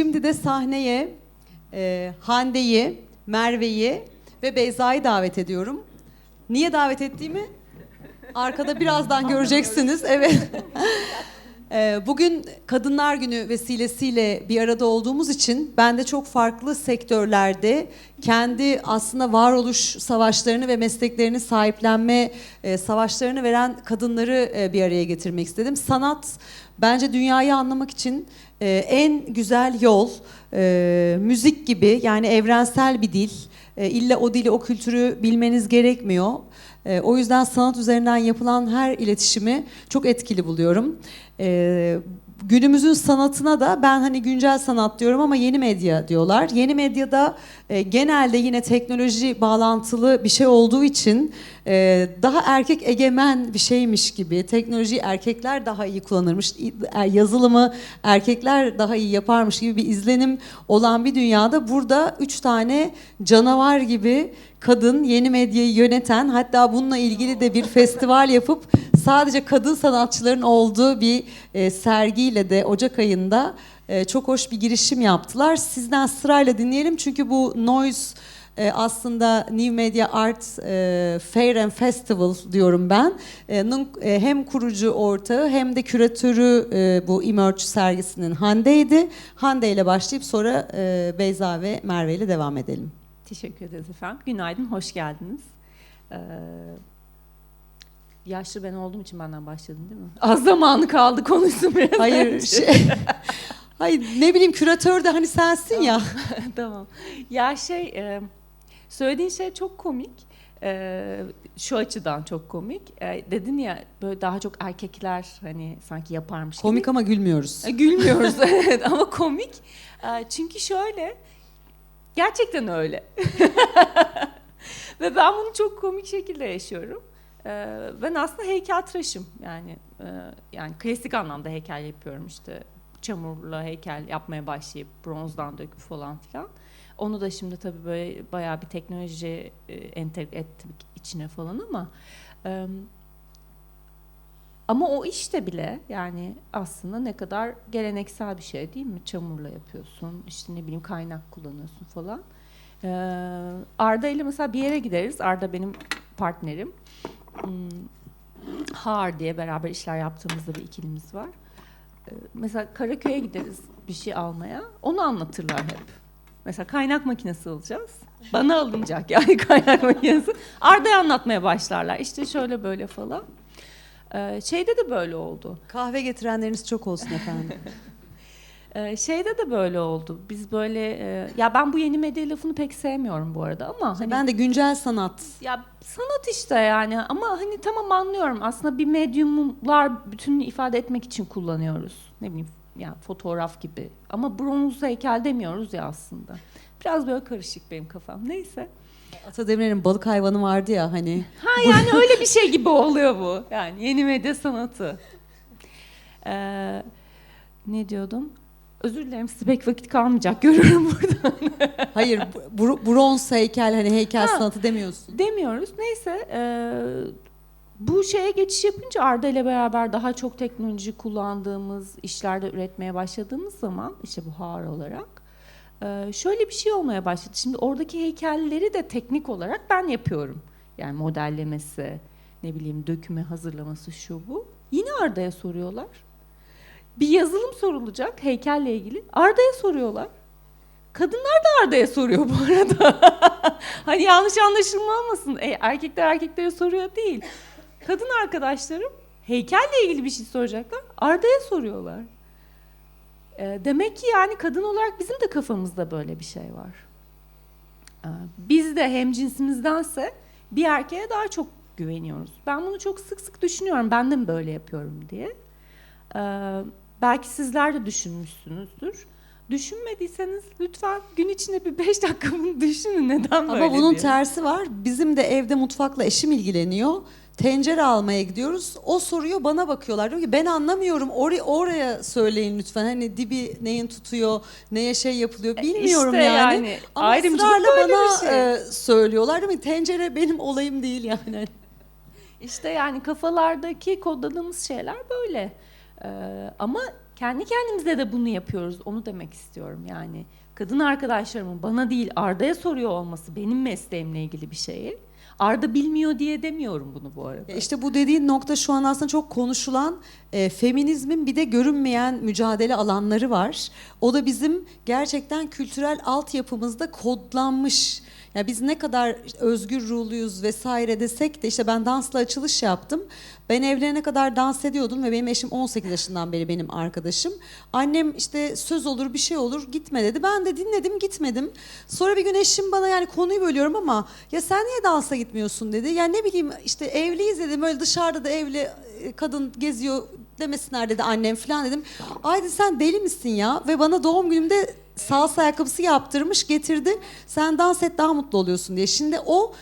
Şimdi de sahneye e, Hande'yi, Merve'yi ve Beyza'yı davet ediyorum. Niye davet ettiğimi arkada birazdan göreceksiniz. Evet. E, Bugün Kadınlar Günü vesilesiyle bir arada olduğumuz için ben de çok farklı sektörlerde kendi aslında varoluş savaşlarını ve mesleklerini sahiplenme e, savaşlarını veren kadınları e, bir araya getirmek istedim. Sanat bence dünyayı anlamak için e, en güzel yol e, müzik gibi yani evrensel bir dil. E, illa o dili, o kültürü bilmeniz gerekmiyor. E, o yüzden sanat üzerinden yapılan her iletişimi çok etkili buluyorum. E, günümüzün sanatına da ben hani güncel sanat diyorum ama yeni medya diyorlar. Yeni medyada e, genelde yine teknoloji bağlantılı bir şey olduğu için e, daha erkek egemen bir şeymiş gibi teknolojiyi erkekler daha iyi kullanırmış, e, yazılımı erkekler daha iyi yaparmış gibi bir izlenim olan bir dünyada burada üç tane canavar gibi kadın yeni medyayı yöneten hatta bununla ilgili de bir festival yapıp sadece kadın sanatçıların olduğu bir e, sergiyle de Ocak ayında e, çok hoş bir girişim yaptılar. Sizden sırayla dinleyelim çünkü bu Noise e, aslında New Media Art e, Fair and Festival diyorum ben. E, e, hem kurucu ortağı hem de küratörü e, bu Emerge sergisinin Hande'ydi. Hande ile başlayıp sonra e, Beyza ve Merve ile devam edelim. Teşekkür ederiz efendim. Günaydın, hoş geldiniz. Ee, yaşlı ben olduğum için benden başladın değil mi? Az zamanı kaldı konuşsun biraz. Hayır önce. şey, Hayır ne bileyim küratör de hani sensin ya. tamam. Ya şey, e, söylediğin şey çok komik. E, şu açıdan çok komik. E, dedin ya böyle daha çok erkekler hani sanki yaparmış gibi. Komik ama gülmüyoruz. E, Gülmüyoruz evet ama komik. E, Çünkü şöyle, gerçekten öyle. Ve ben bunu çok komik şekilde yaşıyorum. E, Ben aslında heykeltıraşım yani e, yani klasik anlamda heykel yapıyorum işte çamurla heykel yapmaya başlayıp bronzdan döküp falan filan. Onu da şimdi tabii böyle bayağı bir teknoloji e, entegre ettim içine falan ama ama o işte bile yani aslında ne kadar geleneksel bir şey değil mi? Çamurla yapıyorsun, işte ne bileyim kaynak kullanıyorsun falan. Arda ile mesela bir yere gideriz. Arda benim partnerim. Hmm, Har diye beraber işler yaptığımızda bir ikilimiz var. Mesela Karaköy'e gideriz bir şey almaya. Onu anlatırlar hep. Mesela kaynak makinesi alacağız. Bana alınacak yani kaynak makinesi. Arda'ya anlatmaya başlarlar. İşte şöyle böyle falan. Ee, şeyde de böyle oldu. Kahve getirenleriniz çok olsun efendim. Ee, şeyde de böyle oldu. Biz böyle e, ya ben bu yeni medya lafını pek sevmiyorum bu arada ama hani ben de güncel sanat. ya sanat işte yani ama hani tamam anlıyorum. Aslında bir medyumlar bütününü ifade etmek için kullanıyoruz. Ne bileyim yani fotoğraf gibi. Ama bronz heykel demiyoruz ya aslında. Biraz böyle karışık benim kafam. Neyse. Ata Demirer'in balık hayvanı vardı ya hani. Ha yani öyle bir şey gibi oluyor bu. Yani yeni medya sanatı. Ee, ne diyordum? Özür dilerim size pek vakit kalmayacak görüyorum burada. Hayır br- bronz heykel hani heykel Ha. sanatı demiyorsun. Demiyoruz. Neyse e, bu şeye geçiş yapınca Arda ile beraber daha çok teknoloji kullandığımız işlerde üretmeye başladığımız zaman işte bu har olarak e, şöyle bir şey olmaya başladı. Şimdi oradaki heykelleri de teknik olarak ben yapıyorum. Yani modellemesi, ne bileyim döküme hazırlaması şu bu. Yine Arda'ya soruyorlar. Bir yazılım sorulacak heykelle ilgili. Arda'ya soruyorlar. Kadınlar da Arda'ya soruyor bu arada. hani yanlış anlaşılma olmasın. E, erkekler erkeklere soruyor değil. Kadın arkadaşlarım heykelle ilgili bir şey soracaklar. Arda'ya soruyorlar. E, demek ki yani kadın olarak bizim de kafamızda böyle bir şey var. E, biz de hem cinsimizdense bir erkeğe daha çok güveniyoruz. Ben bunu çok sık sık düşünüyorum. Ben de mi böyle yapıyorum diye. E, belki sizler de düşünmüşsünüzdür. Düşünmediyseniz lütfen gün içinde bir beş dakika bunu düşünün neden böyle Ama bunun diye. tersi var. Bizim de evde mutfakla eşim ilgileniyor. Tencere almaya gidiyoruz. O soruyor bana bakıyorlar. Diyor ki ben anlamıyorum. Oraya, oraya söyleyin lütfen. Hani dibi neyin tutuyor, neye şey yapılıyor bilmiyorum E, işte yani. yani. Ama Ayrımcılık ısrarla bana şey. e, söylüyorlar değil mi? Tencere benim olayım değil yani. İşte yani kafalardaki kodladığımız şeyler böyle. Ee, ama kendi kendimize de bunu yapıyoruz. Onu demek istiyorum yani. Kadın arkadaşlarımın bana değil Arda'ya soruyor olması benim mesleğimle ilgili bir şeyi. Arda bilmiyor diye demiyorum bunu bu arada. İşte bu dediğin nokta şu an aslında çok konuşulan e, feminizmin bir de görünmeyen mücadele alanları var. O da bizim gerçekten kültürel altyapımızda kodlanmış. Ya biz ne kadar özgür ruhluyuz vesaire desek de işte ben dansla açılış yaptım. Ben evlenene kadar dans ediyordum ve benim eşim 18 yaşından beri benim arkadaşım. Annem işte söz olur bir şey olur gitme dedi. Ben de dinledim gitmedim. Sonra bir gün eşim bana yani konuyu bölüyorum ama ya sen niye dansa gitmiyorsun dedi. Yani ne bileyim işte evliyiz dedim öyle dışarıda da evli e, kadın geziyor demesinler dedi annem falan dedim. Ay sen deli misin ya? Ve bana doğum günümde salsa ayakkabısı yaptırmış getirdi. Sen dans et daha mutlu oluyorsun diye. Şimdi o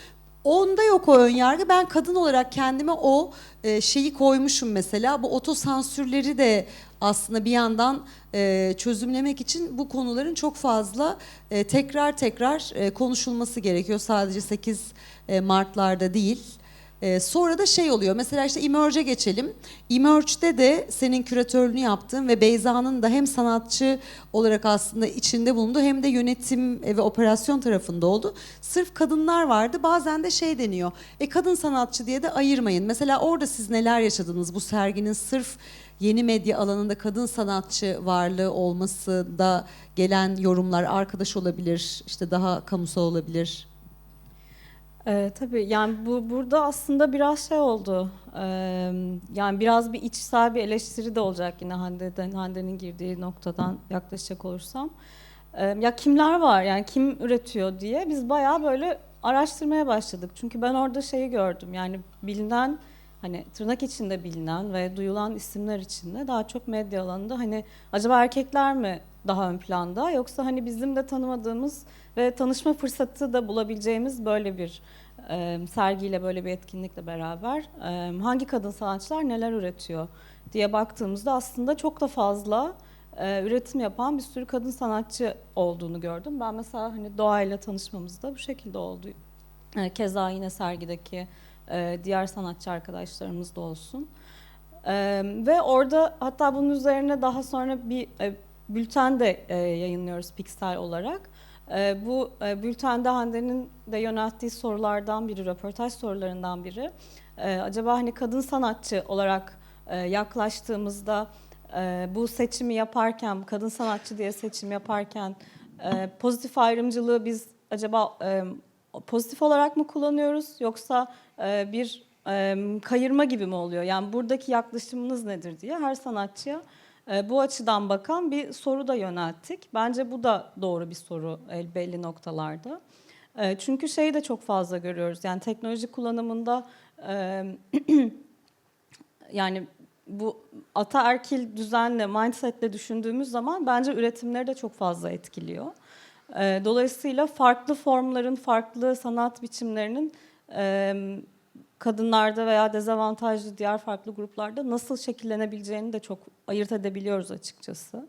onda yok o ön yargı. Ben kadın olarak kendime o e, şeyi koymuşum mesela. Bu otosansürleri de aslında bir yandan e, çözümlemek için bu konuların çok fazla e, tekrar tekrar e, konuşulması gerekiyor. Sadece 8 e, Mart'larda değil. Ee, sonra da şey oluyor. Mesela işte Emerge'e geçelim. Emerge'de de senin küratörlüğünü yaptığın ve Beyza'nın da hem sanatçı olarak aslında içinde bulundu hem de yönetim ve operasyon tarafında oldu. Sırf kadınlar vardı. Bazen de şey deniyor. E kadın sanatçı diye de ayırmayın. Mesela orada siz neler yaşadınız bu serginin sırf yeni medya alanında kadın sanatçı varlığı olması da gelen yorumlar arkadaş olabilir, işte daha kamusal olabilir. Ee, tabii yani bu burada aslında biraz şey oldu. Ee, yani biraz bir içsel bir eleştiri de olacak yine Hande'den Hande'nin girdiği noktadan yaklaşacak olursam. Ee, ya kimler var yani kim üretiyor diye biz bayağı böyle araştırmaya başladık. Çünkü ben orada şeyi gördüm. Yani bilinen hani tırnak içinde bilinen ve duyulan isimler içinde daha çok medya alanında hani acaba erkekler mi daha ön planda yoksa hani bizim de tanımadığımız ve tanışma fırsatı da bulabileceğimiz böyle bir e, sergiyle böyle bir etkinlikle beraber e, hangi kadın sanatçılar neler üretiyor diye baktığımızda aslında çok da fazla e, üretim yapan bir sürü kadın sanatçı olduğunu gördüm. Ben mesela hani doğayla tanışmamızda bu şekilde oldu. E, keza yine sergideki e, diğer sanatçı arkadaşlarımız da olsun. E, ve orada hatta bunun üzerine daha sonra bir e, bülten de e, yayınlıyoruz Pixel olarak. E, bu e, bültende Hande'nin de yönelttiği sorulardan biri, röportaj sorularından biri. E, acaba hani kadın sanatçı olarak e, yaklaştığımızda e, bu seçimi yaparken, kadın sanatçı diye seçim yaparken e, pozitif ayrımcılığı biz acaba e, pozitif olarak mı kullanıyoruz yoksa e, bir e, kayırma gibi mi oluyor? Yani buradaki yaklaşımınız nedir diye her sanatçıya bu açıdan bakan bir soru da yönelttik. Bence bu da doğru bir soru el belli noktalarda. E, çünkü şeyi de çok fazla görüyoruz. Yani teknoloji kullanımında yani bu ataerkil düzenle, mindsetle düşündüğümüz zaman bence üretimleri de çok fazla etkiliyor. Dolayısıyla farklı formların, farklı sanat biçimlerinin kadınlarda veya dezavantajlı diğer farklı gruplarda nasıl şekillenebileceğini de çok ayırt edebiliyoruz açıkçası.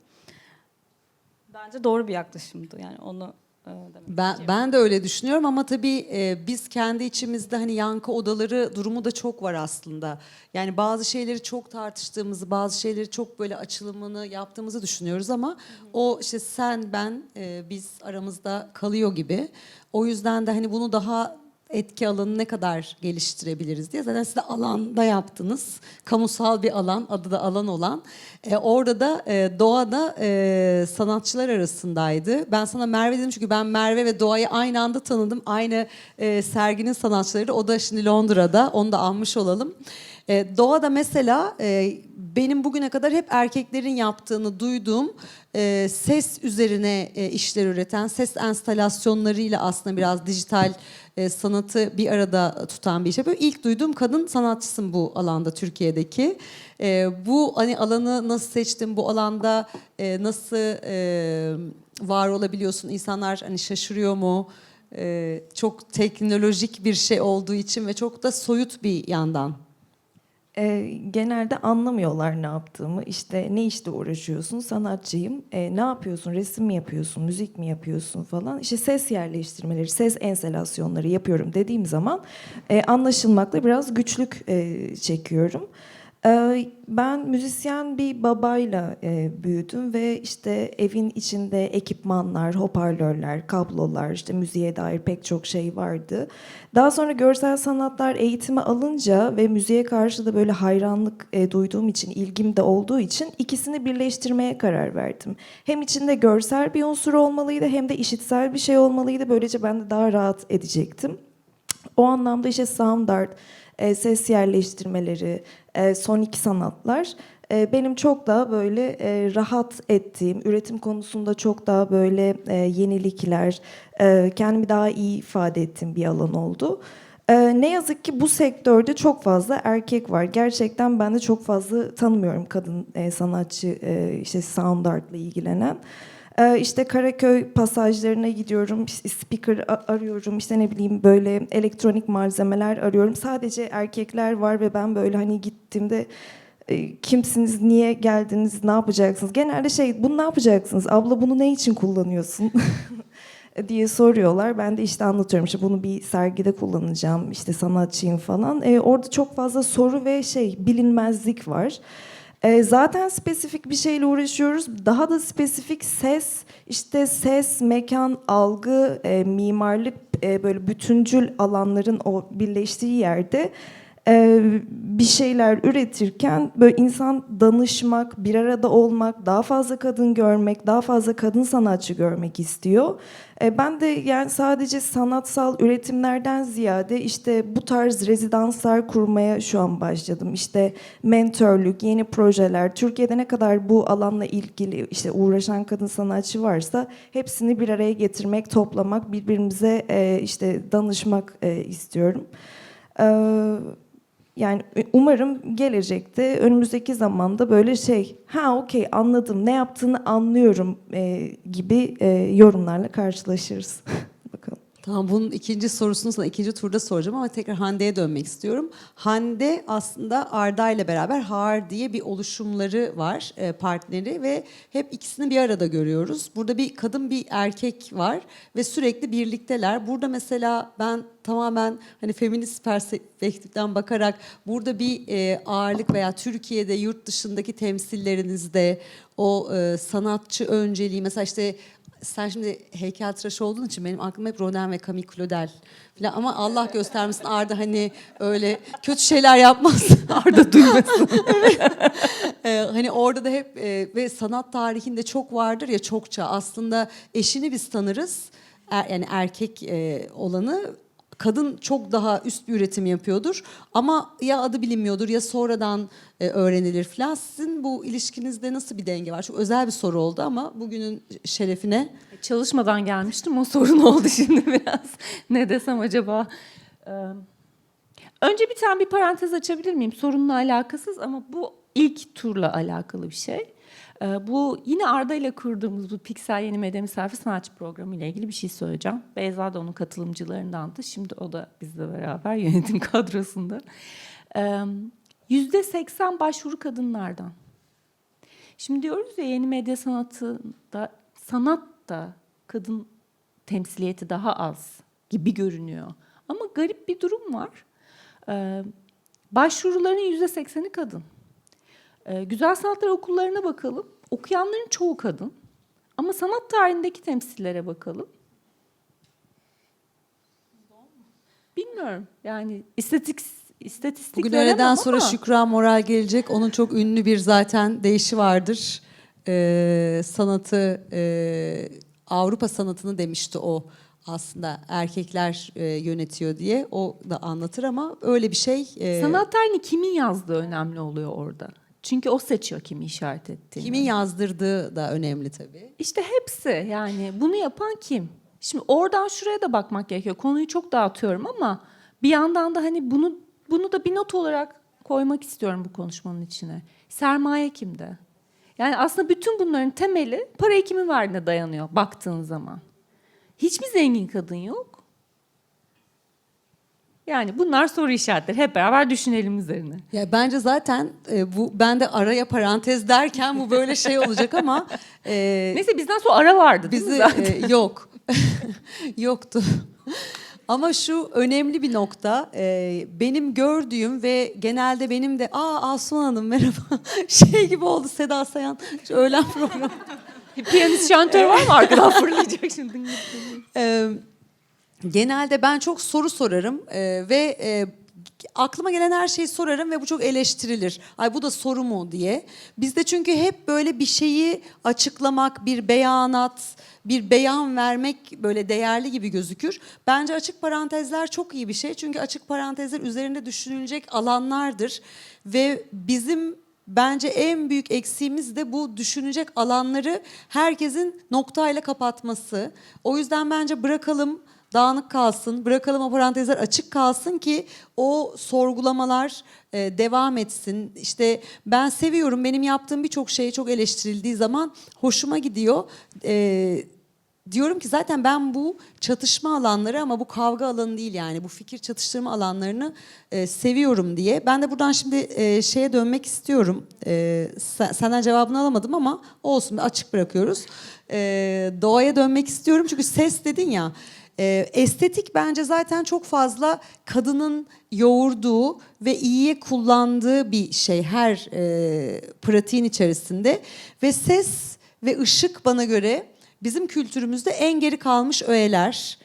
Bence doğru bir yaklaşımdı yani onu e, Ben, ben de öyle düşünüyorum ama tabii e, biz kendi içimizde hani yankı odaları durumu da çok var aslında. Yani bazı şeyleri çok tartıştığımızı, bazı şeyleri çok böyle açılımını yaptığımızı düşünüyoruz ama o işte sen, ben, e, biz aramızda kalıyor gibi. O yüzden de hani bunu daha etki alanı ne kadar geliştirebiliriz diye. Zaten siz de alanda yaptınız. Kamusal bir alan, adı da alan olan. E, orada da e, Doğa'da e, sanatçılar arasındaydı. Ben sana Merve dedim çünkü ben Merve ve Doğa'yı aynı anda tanıdım. Aynı e, serginin sanatçıları. O da şimdi Londra'da. Onu da almış olalım. E, Doğa'da mesela e, benim bugüne kadar hep erkeklerin yaptığını duyduğum e, ses üzerine e, işler üreten, ses enstalasyonlarıyla aslında biraz dijital e, sanatı bir arada tutan bir iş yapıyor. İlk duyduğum kadın sanatçısın bu alanda Türkiye'deki. Bu hani alanı nasıl seçtin, bu alanda nasıl var olabiliyorsun? İnsanlar hani şaşırıyor mu? Çok teknolojik bir şey olduğu için ve çok da soyut bir yandan. E, genelde anlamıyorlar ne yaptığımı. İşte ne işte uğraşıyorsun? Sanatçıyım. E, ne yapıyorsun? Resim mi yapıyorsun? Müzik mi yapıyorsun falan. İşte ses yerleştirmeleri, ses enselasyonları yapıyorum dediğim zaman e, anlaşılmakta biraz güçlük e, çekiyorum. Ee, Ben müzisyen bir babayla e, büyüdüm ve işte evin içinde ekipmanlar, hoparlörler, kablolar, işte müziğe dair pek çok şey vardı. Daha sonra görsel sanatlar eğitimi alınca ve müziğe karşı da böyle hayranlık e, duyduğum için, ilgim de olduğu için ikisini birleştirmeye karar verdim. Hem içinde görsel bir unsur olmalıydı hem de işitsel bir şey olmalıydı. Böylece ben de daha rahat edecektim. O anlamda işte sound art, e, ses yerleştirmeleri, e, sonik sanatlar e, benim çok daha böyle e, rahat ettiğim, üretim konusunda çok daha böyle e, yenilikler, kendimi daha iyi ifade ettiğim bir alan oldu. Ne yazık ki bu sektörde çok fazla erkek var. Gerçekten ben de çok fazla tanımıyorum kadın sanatçı, işte sound art'la ilgilenen. Ee, işte Karaköy pasajlarına gidiyorum, speaker arıyorum, işte ne bileyim böyle elektronik malzemeler arıyorum. Sadece erkekler var ve ben böyle hani gittiğimde e, kimsiniz, niye geldiniz, ne yapacaksınız? Genelde şey, bunu ne yapacaksınız? Abla bunu ne için kullanıyorsun? diye soruyorlar. Ben de işte anlatıyorum işte bunu bir sergide kullanacağım işte sanatçıyım falan. Ee, orada çok fazla soru ve şey bilinmezlik var. Ee, zaten spesifik bir şeyle uğraşıyoruz. Daha da spesifik ses, işte ses, mekan, algı, e, mimarlık e, böyle bütüncül alanların o birleştiği yerde e, bir şeyler üretirken böyle insan danışmak, bir arada olmak, daha fazla kadın görmek, daha fazla kadın sanatçı görmek istiyor. E, Ben de yani sadece sanatsal üretimlerden ziyade işte bu tarz rezidanslar kurmaya şu an başladım. İşte mentörlük, yeni projeler, Türkiye'de ne kadar bu alanla ilgili işte uğraşan kadın sanatçı varsa hepsini bir araya getirmek, toplamak, birbirimize e, işte danışmak e, istiyorum. Ee, yani umarım gelecekte önümüzdeki zamanda böyle şey ha okey anladım ne yaptığını anlıyorum e, gibi e, yorumlarla karşılaşırız. Tamam bunun ikinci sorusunu sana ikinci turda soracağım ama tekrar Hande'ye dönmek istiyorum. Hande aslında Arda ile beraber Har diye bir oluşumları var e, partneri ve hep ikisini bir arada görüyoruz. Burada bir kadın bir erkek var ve sürekli birlikteler. Burada mesela ben tamamen hani feminist perspektiften bakarak burada bir e, ağırlık veya Türkiye'de yurt dışındaki temsillerinizde o e, sanatçı önceliği mesela işte sen şimdi heykeltıraş olduğun için benim aklıma hep Rodin ve Camille Claudel falan. Ama Allah göstermesin Arda hani öyle kötü şeyler yapmaz. Arda duymasın. Ee, hani orada da hep e, ve sanat tarihinde çok vardır ya çokça. Aslında eşini biz tanırız. Er- yani erkek e, olanı kadın çok daha üst bir üretim yapıyordur ama ya adı bilinmiyordur ya sonradan e, öğrenilir falan. Sizin bu ilişkinizde nasıl bir denge var? Çok özel bir soru oldu ama bugünün şerefine Çalışmadan gelmiştim o sorun oldu şimdi biraz. ne desem acaba? Ee, önce bir tane bir parantez açabilir miyim? Sorunla alakasız ama bu ilk turla alakalı bir şey. Ee, bu yine Arda ile kurduğumuz bu Pixel Yeni Medya Misafir Sanatçı Programı ile ilgili bir şey söyleyeceğim. Beyza da onun katılımcılarındandı. Şimdi o da bizle beraber yönetim kadrosunda. Ee, Yüzde seksen başvuru kadınlardan. Şimdi diyoruz ya yeni medya sanatında sanat da kadın temsiliyeti daha az gibi görünüyor. Ama garip bir durum var. Ee, başvuruların yüzde sekseni kadın. Ee, güzel sanatlar okullarına bakalım. Okuyanların çoğu kadın. Ama sanat tarihindeki temsillere bakalım. Bilmiyorum. Yani istatik istatistik Bugün öğleden sonra ama- Şükran Moral gelecek. Onun çok ünlü bir zaten deyişi vardır. Ee, sanatı, e, Avrupa sanatını demişti o aslında erkekler e, yönetiyor diye. O da anlatır ama öyle bir şey. e, Sanat tarihini kimin yazdığı önemli oluyor orada. Çünkü o seçiyor kimi işaret ettiğini. kimin yazdırdığı da önemli tabii. İşte hepsi yani bunu yapan kim? Şimdi oradan şuraya da bakmak gerekiyor. Konuyu çok dağıtıyorum ama bir yandan da hani bunu bunu da bir not olarak koymak istiyorum bu konuşmanın içine. Sermaye kimde? Yani aslında bütün bunların temeli para kimin verdiğine dayanıyor baktığın zaman. Hiçbir zengin kadın yok. Yani bunlar soru işaretleri. Hep beraber düşünelim üzerine. Ya bence zaten e, bu ben de araya parantez derken bu böyle şey olacak ama e, Neyse bizden sonra ara vardı değil mi bizi zaten? e, yok yoktu. Ama şu önemli bir nokta. e, benim gördüğüm ve genelde benim de aa Asuman Hanım merhaba şey gibi oldu Seda Sayan şu öğlen programı. Piyanist şantör var mı arkadan fırlayacak şimdi? Ee, genelde ben çok soru sorarım ee, ve e, aklıma gelen her şeyi sorarım ve bu çok eleştirilir. Ay bu da soru mu diye. Bizde çünkü hep böyle bir şeyi açıklamak, bir beyanat, bir beyan vermek böyle değerli gibi gözükür. Bence açık parantezler çok iyi bir şey. Çünkü açık parantezler üzerinde düşünülecek alanlardır ve bizim Bence en büyük eksiğimiz de bu düşünecek alanları herkesin noktayla kapatması. O yüzden bence bırakalım dağınık kalsın, bırakalım o parantezler açık kalsın ki o sorgulamalar e, devam etsin. İşte ben seviyorum, benim yaptığım birçok şey çok eleştirildiği zaman hoşuma gidiyor. E, diyorum ki zaten ben bu çatışma alanları ama bu kavga alanı değil yani bu fikir çatıştırma alanlarını e, seviyorum diye. Ben de buradan şimdi e, şeye dönmek istiyorum. E, sen- senden cevabını alamadım ama olsun açık bırakıyoruz. E, doğaya dönmek istiyorum çünkü ses dedin ya. E, estetik bence zaten çok fazla kadının yoğurduğu ve iyiye kullandığı bir şey her e, pratiğin içerisinde. Ve ses ve ışık bana göre bizim kültürümüzde en geri kalmış öğeler.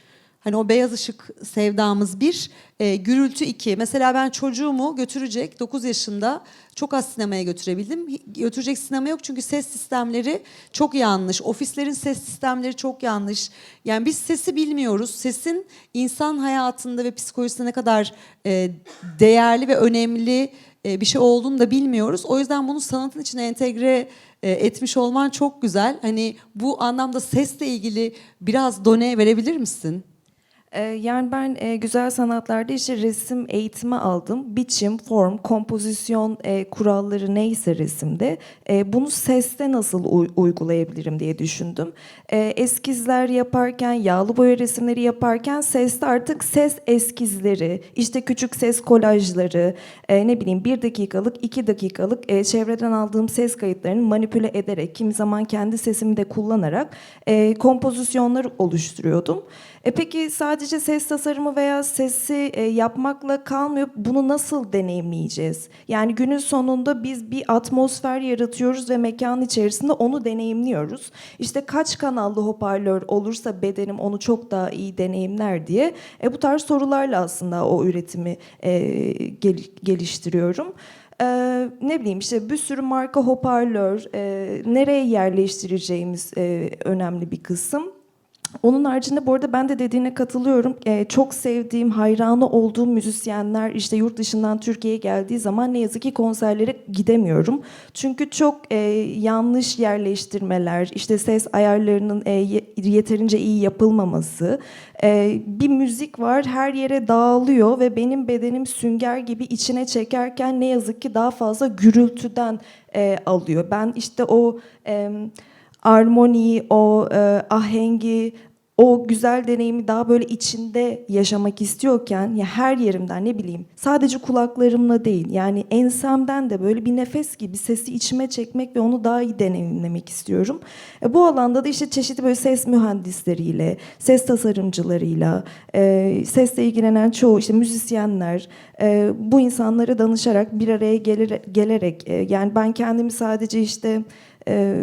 Hani o beyaz ışık sevdamız bir, e, gürültü iki. Mesela ben çocuğumu götürecek 9 yaşında çok az sinemaya götürebildim. Götürecek sinema yok çünkü ses sistemleri çok yanlış. Ofislerin ses sistemleri çok yanlış. Yani biz sesi bilmiyoruz. Sesin insan hayatında ve psikolojisinde ne kadar e, değerli ve önemli e, bir şey olduğunu da bilmiyoruz. O yüzden bunu sanatın içine entegre e, etmiş olman çok güzel. Hani bu anlamda sesle ilgili biraz done verebilir misin? Ee, Yani ben e, güzel sanatlarda işte resim eğitimi aldım. Biçim, form, kompozisyon e, kuralları neyse resimde e, bunu seste nasıl uy- uygulayabilirim diye düşündüm. Eskizler yaparken, yağlı boya resimleri yaparken seste artık ses eskizleri, işte küçük ses kolajları, ne bileyim bir dakikalık, iki dakikalık çevreden aldığım ses kayıtlarını manipüle ederek, kimi zaman kendi sesimi de kullanarak e, kompozisyonlar oluşturuyordum. E peki sadece ses tasarımı veya sesi e, yapmakla kalmıyor. Bunu nasıl deneyimleyeceğiz? Yani günün sonunda biz bir atmosfer yaratıyoruz ve mekan içerisinde onu deneyimliyoruz. İşte kaç kanallı hoparlör olursa bedenim onu çok daha iyi deneyimler diye e, bu tarz sorularla aslında o üretimi e, gel- geliştiriyorum. Ee, ne bileyim işte bir sürü marka hoparlör, e, nereye yerleştireceğimiz e, önemli bir kısım. Onun haricinde bu arada ben de dediğine katılıyorum. Ee, çok sevdiğim, hayranı olduğum müzisyenler işte yurt dışından Türkiye'ye geldiği zaman ne yazık ki konserlere gidemiyorum. Çünkü çok e, yanlış yerleştirmeler, işte ses ayarlarının e, ye- yeterince iyi yapılmaması. E, bir müzik var her yere dağılıyor ve benim bedenim sünger gibi içine çekerken ne yazık ki daha fazla gürültüden e, alıyor. Ben işte o... E, armoniyi, o e, ahengi, o güzel deneyimi daha böyle içinde yaşamak istiyorken ya her yerimden ne bileyim sadece kulaklarımla değil yani ensemden de böyle bir nefes gibi sesi içime çekmek ve onu daha iyi deneyimlemek istiyorum. E, bu alanda da işte çeşitli böyle ses mühendisleriyle, ses tasarımcılarıyla, e, sesle ilgilenen çoğu işte müzisyenler e, bu insanlara danışarak bir araya gelir, gelerek e, yani ben kendimi sadece işte e,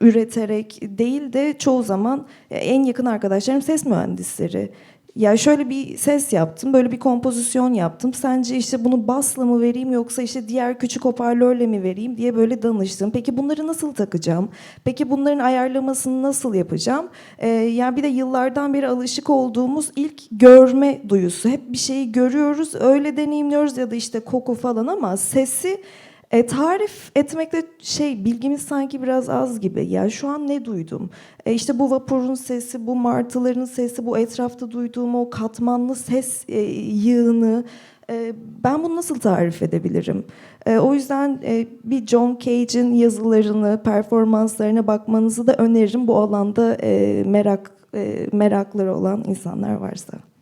üreterek değil de çoğu zaman e, en yakın arkadaşlarım ses mühendisleri. Ya şöyle bir ses yaptım, böyle bir kompozisyon yaptım. Sence işte bunu basla mı vereyim yoksa işte diğer küçük hoparlörle mi vereyim diye böyle danıştım. Peki bunları nasıl takacağım? Peki bunların ayarlamasını nasıl yapacağım? Ee, yani bir de yıllardan beri alışık olduğumuz ilk görme duyusu. Hep bir şeyi görüyoruz, öyle deneyimliyoruz ya da işte koku falan ama sesi e, tarif etmekte şey bilgimiz sanki biraz az gibi. Ya şu an ne duydum? E, işte bu vapurun sesi, bu martıların sesi, bu etrafta duyduğum o katmanlı ses e, yığını. e, ben bunu nasıl tarif edebilirim? E, o yüzden e, bir John Cage'in yazılarını, performanslarına bakmanızı da öneririm. Bu alanda e, merak e, merakları olan insanlar varsa.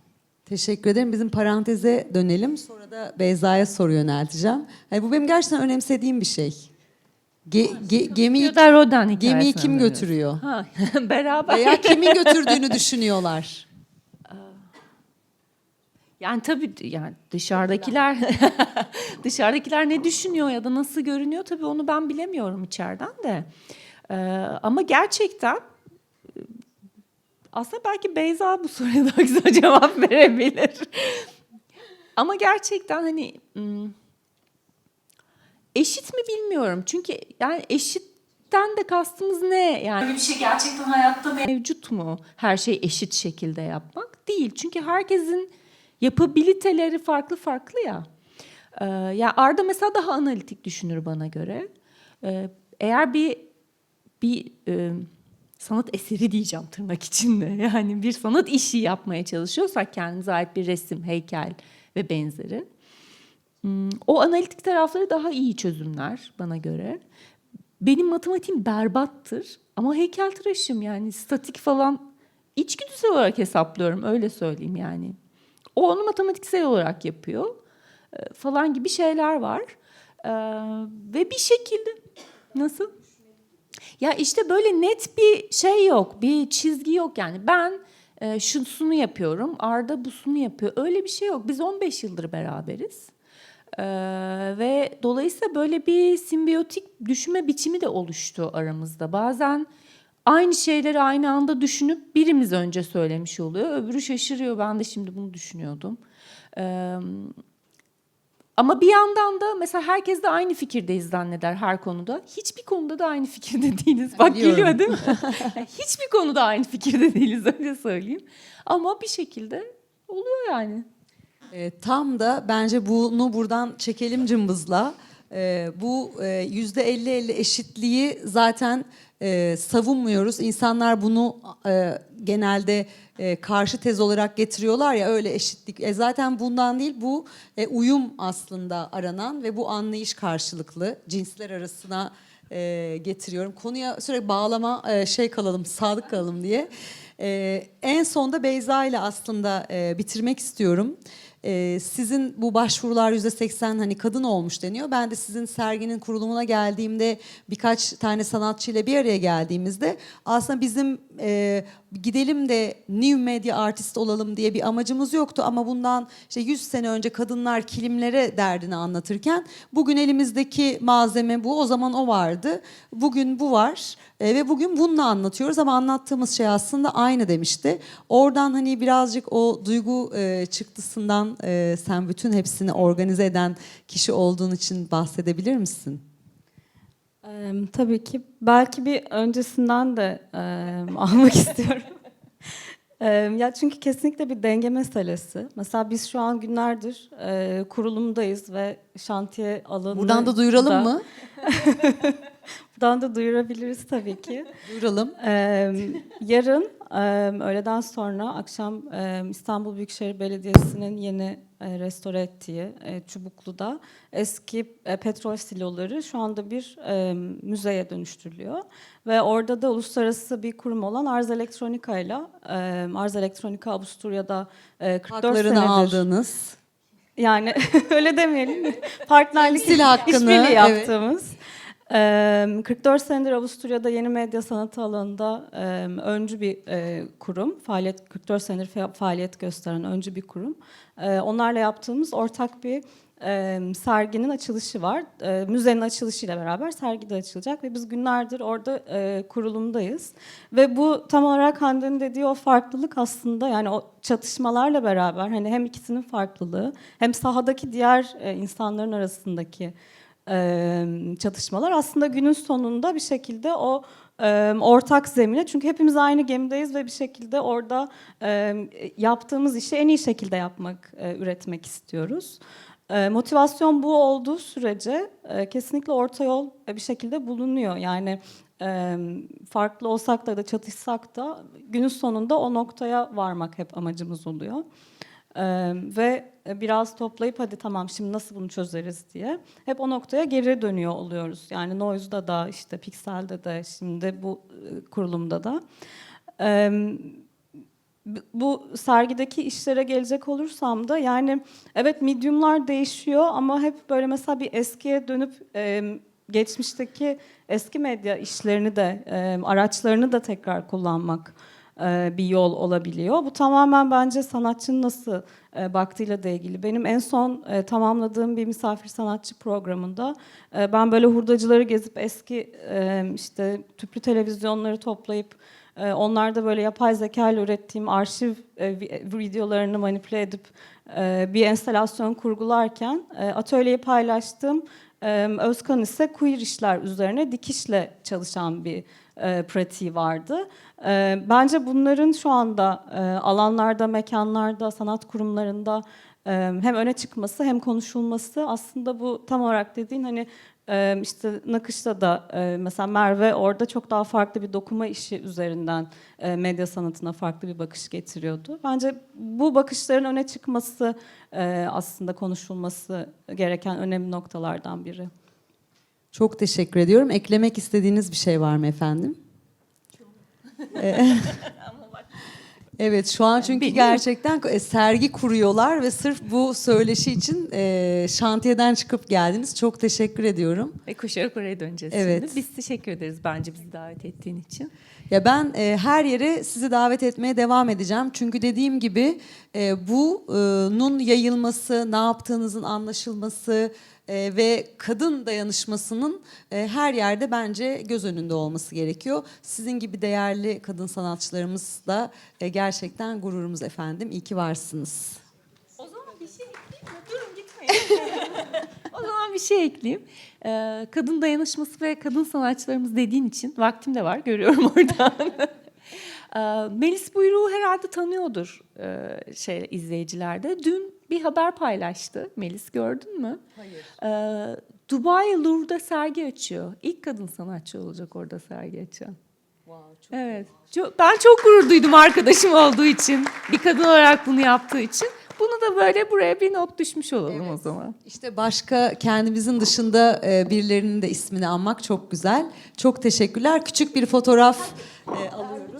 Teşekkür ederim. Bizim paranteze dönelim. Sonra da Beyza'ya soru yönelteceğim. Hani bu benim gerçekten önemsediğim bir şey. Ge- ge- gemiyi, Rodan gemiyi kim götürüyor? Ha, beraber. Veya kimin götürdüğünü düşünüyorlar. Yani tabii yani dışarıdakiler dışarıdakiler ne düşünüyor ya da nasıl görünüyor tabii onu ben bilemiyorum içeriden de. Ee, ama gerçekten aslında belki Beyza bu soruya daha güzel cevap verebilir. ama gerçekten hani hmm, eşit mi bilmiyorum. Çünkü yani eşitten de kastımız ne? Yani böyle bir şey gerçekten hayatta mevcut mu? Her şey eşit şekilde yapmak değil. Çünkü herkesin yapabiliteleri farklı farklı ya. Ee, ya Arda mesela daha analitik düşünür bana göre. Ee, eğer bir bir e, sanat eseri diyeceğim tırnak içinde. Yani bir sanat işi yapmaya çalışıyorsak kendimize ait bir resim, heykel ve benzeri. Hmm, O analitik tarafları daha iyi çözümler bana göre. Benim matematiğim berbattır ama heykeltıraşım yani statik falan içgüdüsel olarak hesaplıyorum öyle söyleyeyim yani. O onu matematiksel olarak yapıyor e, falan gibi şeyler var. Ee, ve bir şekilde nasıl? Ya işte böyle net bir şey yok, bir çizgi yok yani. Ben e, şunu yapıyorum, Arda busunu yapıyor. Öyle bir şey yok. Biz 15 yıldır beraberiz. Ee, ve dolayısıyla böyle bir simbiyotik düşünme biçimi de oluştu aramızda. Bazen aynı şeyleri aynı anda düşünüp birimiz önce söylemiş oluyor, öbürü şaşırıyor. Ben de şimdi bunu düşünüyordum. Ee, ama bir yandan da mesela herkes de aynı fikirdeyiz zanneder her konuda. Hiçbir konuda da aynı fikirde değiliz. Bak Biliyorum. geliyor değil mi? Hiçbir konuda aynı fikirde değiliz öyle söyleyeyim. Ama bir şekilde oluyor yani. E, tam da bence bunu buradan çekelim cımbızla. E, bu yüzde 50-50 eşitliği zaten e, savunmuyoruz. İnsanlar bunu e, genelde e, karşı tez olarak getiriyorlar ya öyle eşitlik. E, zaten bundan değil bu e, uyum aslında aranan ve bu anlayış karşılıklı cinsler arasına e, getiriyorum. Konuya sürekli bağlama e, şey kalalım, sadık kalalım diye. E, en sonda Beyza ile aslında e, bitirmek istiyorum. E, sizin bu başvurular yüzde seksen hani kadın olmuş deniyor. Ben de sizin serginin kurulumuna geldiğimde birkaç tane sanatçıyla bir araya geldiğimizde aslında bizim e, gidelim de new media artist olalım diye bir amacımız yoktu. Ama bundan işte 100 sene önce kadınlar kilimlere derdini anlatırken bugün elimizdeki malzeme bu o zaman o vardı. Bugün bu var E, ve bugün bununla anlatıyoruz. Ama anlattığımız şey aslında aynı demişti. Oradan hani birazcık o duygu e, çıktısından e, sen bütün hepsini organize eden kişi olduğun için bahsedebilir misin? Ee, tabii ki belki bir öncesinden de e, almak istiyorum. Ee, ya çünkü kesinlikle bir denge meselesi. Mesela biz şu an günlerdir e, kurulumdayız ve şantiye alanı Buradan da duyuralım mı? Buradan da duyurabiliriz tabii ki. Duyuralım. Ee, yarın e, öğleden sonra akşam e, İstanbul Büyükşehir Belediyesi'nin yeni e, restore ettiği e, Çubuklu'da eski e, petrol siloları şu anda bir e, müzeye dönüştürülüyor. Ve orada da uluslararası bir kurum olan Arz Elektronika ile Arz Elektronika Avusturya'da e, 44 Haklarını senedir aldığınız. yani öyle demeyelim. Partnerlik Temsil hakkını, işbirliği evet. yaptığımız. Eee, 44 senedir Avusturya'da yeni medya sanatı alanında öncü bir kurum. Faaliyet 44 senedir fa- faaliyet gösteren öncü bir kurum. Onlarla yaptığımız ortak bir serginin açılışı var. Müzenin açılışıyla beraber sergi de açılacak ve biz günlerdir orada kurulumdayız. Ve bu tam olarak Hande'nin dediği o farklılık aslında yani o çatışmalarla beraber hani hem ikisinin farklılığı hem sahadaki diğer insanların arasındaki çatışmalar aslında günün sonunda bir şekilde o ortak zemine çünkü hepimiz aynı gemideyiz ve bir şekilde orada yaptığımız işi en iyi şekilde yapmak, üretmek istiyoruz. Motivasyon bu olduğu sürece kesinlikle orta yol bir şekilde bulunuyor. Yani farklı olsak da da çatışsak da günün sonunda o noktaya varmak hep amacımız oluyor. Ve biraz toplayıp hadi tamam şimdi nasıl bunu çözeriz diye hep o noktaya geri dönüyor oluyoruz. Yani Noise'da da işte Pixel'de de şimdi bu e, kurulumda da. Bu sergideki işlere gelecek olursam da yani evet mediumlar değişiyor ama hep böyle mesela bir eskiye dönüp e, geçmişteki eski medya işlerini de e, araçlarını da tekrar kullanmak e, bir yol olabiliyor. Bu tamamen bence sanatçının nasıl e, baktığıyla da ilgili. Benim en son e, tamamladığım bir misafir sanatçı programında e, ben böyle hurdacıları gezip eski e, işte tüplü televizyonları toplayıp e, onlarda böyle yapay zeka ile ürettiğim arşiv e, vi- videolarını manipüle edip e, bir enstalasyon kurgularken e, atölyeyi paylaştım. E, Özkan ise queer işler üzerine dikişle çalışan bir e, pratiği vardı. E, bence bunların şu anda e, alanlarda, mekanlarda, sanat kurumlarında e, hem öne çıkması hem konuşulması aslında bu tam olarak dediğin hani işte Nakış'ta da mesela Merve orada çok daha farklı bir dokuma işi üzerinden medya sanatına farklı bir bakış getiriyordu. Bence bu bakışların öne çıkması aslında konuşulması gereken önemli noktalardan biri. Çok teşekkür ediyorum. Eklemek istediğiniz bir şey var mı efendim? Ee, evet şu an çünkü gerçekten e, sergi kuruyorlar ve sırf bu söyleşi için e, şantiyeden çıkıp geldiniz. Çok teşekkür ediyorum. Ve koşarak oraya döneceğiz Evet. şimdi. Biz teşekkür ederiz bence bizi davet ettiğin için. Ya ben e, her yere sizi davet etmeye devam edeceğim. Çünkü dediğim gibi e, bunun yayılması, ne yaptığınızın anlaşılması e, ve kadın dayanışmasının e, her yerde bence göz önünde olması gerekiyor. Sizin gibi değerli kadın sanatçılarımız da e, gerçekten gururumuz efendim. İyi ki varsınız. O zaman bir şey ekleyeyim mi? Durun gitmeyin. o zaman bir şey ekleyeyim. Ee, kadın dayanışması ve kadın sanatçılarımız dediğin için vaktim de var görüyorum oradan. Ee, Melis Buyruğu herhalde tanıyordur e, şey izleyicilerde. Dün bir haber paylaştı. Melis gördün mü? Hayır. Ee, Dubai Louvre'da sergi açıyor. İlk kadın sanatçı olacak orada sergi açan. Evet. Çok, ben çok gurur duydum arkadaşım olduğu için. Bir kadın olarak bunu yaptığı için. Bunu da böyle buraya bir not düşmüş olalım o zaman. İşte başka kendimizin dışında e, birilerinin de ismini anmak çok güzel. Çok teşekkürler. Küçük bir fotoğraf e, alıyorum.